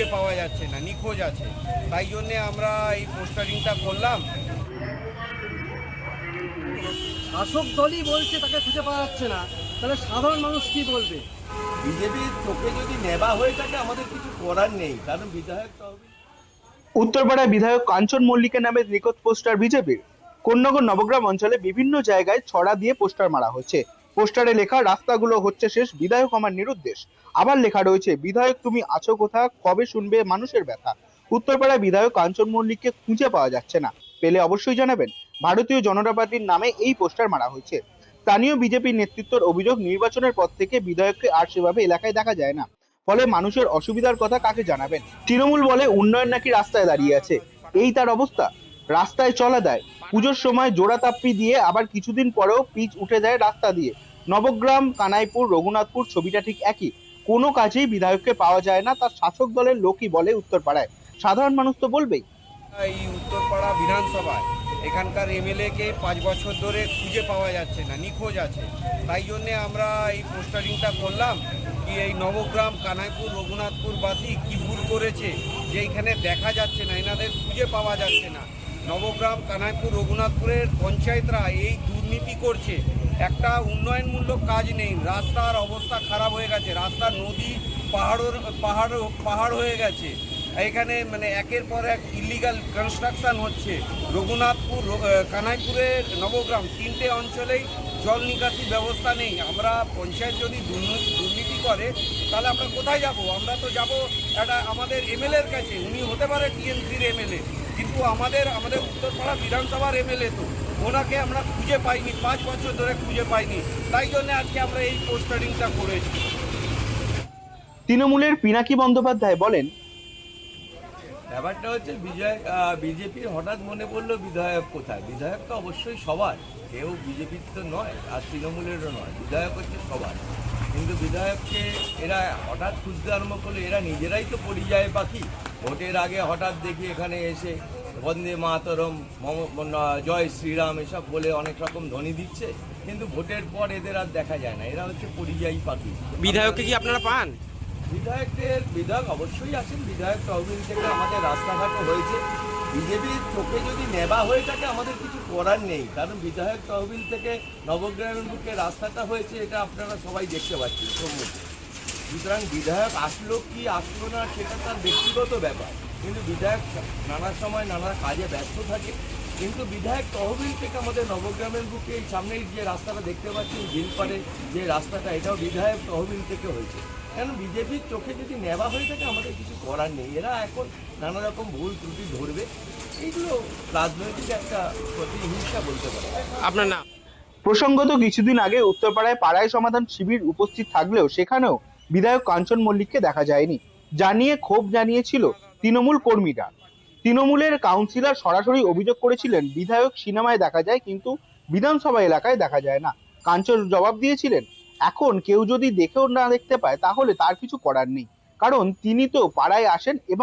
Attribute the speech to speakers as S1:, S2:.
S1: খুঁজে পাওয়া যাচ্ছে না নিখোঁজ আছে। তাই জন্যে আমরা এই পোস্টারিংটা করলাম।
S2: শাসক দলই বলছে তাকে খুঁজে পাওয়া যাচ্ছে না। তাহলে সাধারণ মানুষ কি বলবে?
S3: বিজেপির চোখে যদি নেবা হয়ে থাকে আমাদের কিছু করার নেই। কারণ বিধায়ক তহবিল
S4: উত্তরপাড়ায় বিধায়ক কাঞ্চন মল্লিকের নামে নিখোঁজ পোস্টার বিজেপির। কোন্নগর নবগ্রাম অঞ্চলে বিভিন্ন জায়গায় ছড়া দিয়ে পোস্টার মারা হয়েছে। পোস্টারে লেখা, রাস্তাগুলো হচ্ছে শেষ, বিধায়ক আমার নিরুদ্দেশ। আবার লেখা রয়েছে, বিধায়ক, তুমি আছো কোথা কবে শুনবে? মানুষের ব্যথা। উত্তরপাড়ায় বিধায়ক কাঞ্চন মল্লিককে খুঁজে পাওয়া যাচ্ছে না। পেলে অবশ্যই জানাবেন, ভারতীয় জনতা পার্টির নামে এই পোস্টার মারা হয়েছে। স্থানীয় বিজেপি নেতৃত্বের অভিযোগ, নির্বাচনের পর থেকে বিধায়ককে আর সেভাবে এলাকায় দেখা যায় না। ফলে মানুষের অসুবিধার কথা কাকে জানাবেন? তৃণমূল বলে উন্নয়ন নাকি রাস্তায় দাঁড়িয়ে আছে? এই তার অবস্থা। রাস্তায় চলা দেয়। পুজোর সময় জোড়া তাপ্পি দিয়ে আবার কিছুদিন পরেও পিচ উঠে দেয় রাস্তা দিয়ে। নবগ্রাম, কানাইপুর, রঘুনাথপুর ছবিটা ঠিক একই। কোনো কাজেই বিধায়ককে পাওয়া যায় না, তার শাসক দলের লোকই বলে উত্তরপাড়ায়। সাধারণ মানুষ তো বলবেই।
S1: এই উত্তরপাড়া বিধানসভায় এখানকার এমএলএকে পাঁচ বছর ধরে খুঁজে পাওয়া যাচ্ছে না, নিখোঁজ আছে। তাই জন্যে আমরা এই পোস্টারিংটা করলাম কি এই নবগ্রাম, কানাইপুর, রঘুনাথপুরবাসী কি ভুল করেছে, যে এইখানে দেখা যাচ্ছে না, এনাদের খুঁজে পাওয়া যাচ্ছে না। নবগ্রাম, কানাইপুর, রঘুনাথপুরের পঞ্চায়েতরা এই দুর্নীতি করছে। একটা উন্নয়নমূলক কাজ নেই। রাস্তার অবস্থা খারাপ হয়ে গেছে। রাস্তার নদী পাহাড়ের পাহাড় পাহাড় হয়ে গেছে। এখানে মানে একের পর এক ইলিগাল কনস্ট্রাকশান হচ্ছে। রঘুনাথপুর কানাইপুরের নবগ্রাম তিনটে অঞ্চলেই জল নিকাশি ব্যবস্থা নেই। আমরা পঞ্চায়েত যদি দুর্নীতি করে, তাহলে আমরা কোথায় যাব? আমরা তো যাব একটা আমাদের এমএলএর কাছে। উনি হতে পারে টিএমসির এমএলএ, কিন্তু আমাদের আমাদের উত্তরপাড়া বিধানসভার এমএলএ তো। ওনাকে আমরা খুঁজে পাইনি, পাঁচ বছর ধরে খুঁজে পাইনি। তাই জন্য আজকে আমরা এই পোস্টারিংটা করেছি।
S4: তৃণমূলের পিনাকি বন্দ্যোপাধ্যায় বলেন
S3: ব্যাপারটা হচ্ছে বিজয় বিজেপির হঠাৎ মনে পড়ল বিধায়ক কোথায়? বিধায়ক তো অবশ্যই সবার। কেউ বিজেপির তো নয়, আর তৃণমূলেরও নয়, বিধায়ক হচ্ছে সবার। কিন্তু বিধায়ককে এরা হঠাৎ খুঁজতে আরম্ভ করলে, এরা নিজেরাই তো পরিযায় পাখি। ভোটের আগে হঠাৎ দেখি এখানে এসে বন্দে মাতরম জয় শ্রীরাম এসব বলে অনেক রকম ধ্বনি দিচ্ছে। কিন্তু ভোটের পর এদের আর দেখা যায় না, এরা হচ্ছে পরিযায়ী পাখি।
S5: বিধায়ককে কি আপনারা পান?
S3: বিধায়কদের, বিধায়ক অবশ্যই আছেন, বিধায়ক তহবিল থেকে আমাদের রাস্তাঘাটও হয়েছে। বিজেপির চোখে যদি নেবা হয়ে থাকে, আমাদের কিছু করার নেই। কারণ বিধায়ক তহবিল থেকে নবগ্রামের বুকে রাস্তাটা হয়েছে, এটা আপনারা সবাই দেখতে পাচ্ছেন, সম্মুখে। সুতরাং বিধায়ক আসলো কি আসলো না, সেটা তার ব্যক্তিগত ব্যাপার। কিন্তু বিধায়ক নানা সময় নানা কাজে ব্যস্ত থাকে। কিন্তু বিধায়ক তহবিল থেকে আমাদের নবগ্রামের বুকে এই সামনেই যে রাস্তাটা দেখতে পাচ্ছেন ঝিলপাড়ে যে রাস্তাটা, এটাও বিধায়ক তহবিল থেকে হয়েছে। কেন বিজেপির চোখে যদি নেওয়া হয়ে থাকে আমাদের কিছু করার নেই। এরা এখন নানা রকম ভুল ত্রুটি ধরবে। এইগুলো রাজনৈতিক একটা প্রতিহিংসা বলতে পারে।
S5: আপনার নাম?
S4: প্রসঙ্গত কিছুদিন আগে উত্তরপাড়ায় পাড়ায় সমাধান শিবির উপস্থিত থাকলেও সেখানেও বিধায়ক কাঞ্চন মল্লিককে দেখা যায়নি। জানিয়ে ক্ষোভ জানিয়েছিল তৃণমূল কর্মীরা। তৃণমূলের কাউন্সিলর সরাসরি অভিযোগ করেছিলেন বিধায়ক সিনেমায় দেখা যায় কিন্তু বিধানসভা এলাকায় দেখা যায় না। কাঞ্চন জবাব দিয়েছিলেন এখন কেউ যদি দেখেও না দেখতে পায়, তাহলে তার কিছু করার নেই। কারণ তিনি তো পাড়ায় আসেন এবং